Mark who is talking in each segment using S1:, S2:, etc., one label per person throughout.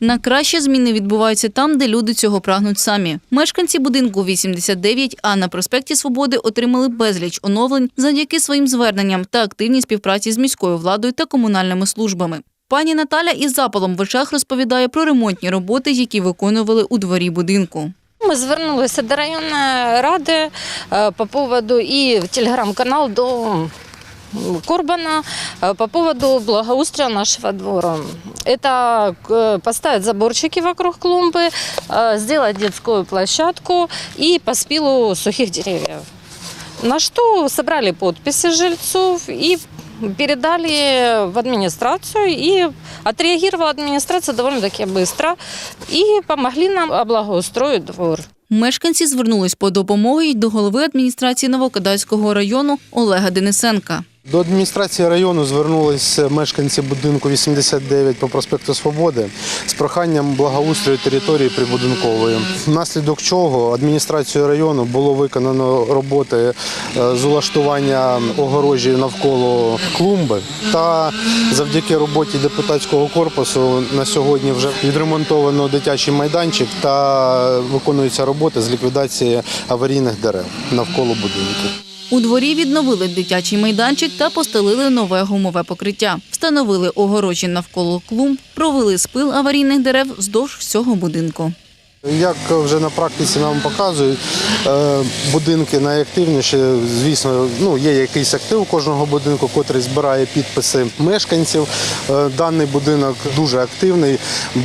S1: На краще зміни відбуваються там, де люди цього прагнуть самі. Мешканці будинку 89 А на проспекті Свободи отримали безліч оновлень завдяки своїм зверненням та активній співпраці з міською владою та комунальними службами. Пані Наталя із запалом в очах розповідає про ремонтні роботи, які виконували у дворі будинку.
S2: Ми звернулися до районної ради е, по поводу і телеграм-канал до Корбана э, по поводу благоустрия нашего двора. Это э, поставить заборчики вокруг клумбы, э, сделать детскую площадку и по спилу сухих деревьев. На что собрали подписи жильцов и передали в администрацию, и отреагировала администрация довольно-таки быстро, и помогли нам облагоустроить двор.
S1: Мешканці звернулись по допомогу й до голови адміністрації Новокодацького району Олега Денисенка.
S3: До адміністрації району звернулися мешканці будинку 89 по проспекту Свободи з проханням благоустрою території прибудинкової. Внаслідок чого адміністрацією району було виконано роботи е, з улаштування огорожі навколо клумби. Та завдяки роботі депутатського корпусу на сьогодні вже відремонтовано дитячий майданчик та виконуються роботи з ліквідації аварійних дерев навколо будинку.
S1: У дворі відновили дитячий майданчик та постелили нове гумове покриття. Встановили огорожі навколо клумб, провели спил аварійних дерев вздовж всього будинку.
S3: Як вже на практиці нам показують, е, будинки найактивніші, звісно, ну є якийсь актив кожного будинку, котрий збирає підписи мешканців. Е, Даний будинок дуже активний.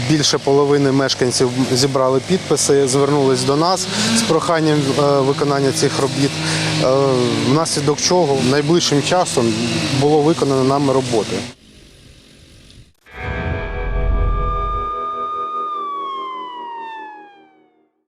S3: Більше половини мешканців зібрали підписи, звернулись до нас з проханням е, виконання цих робіт. Внаслідок чого найближчим часом було виконано нами роботи.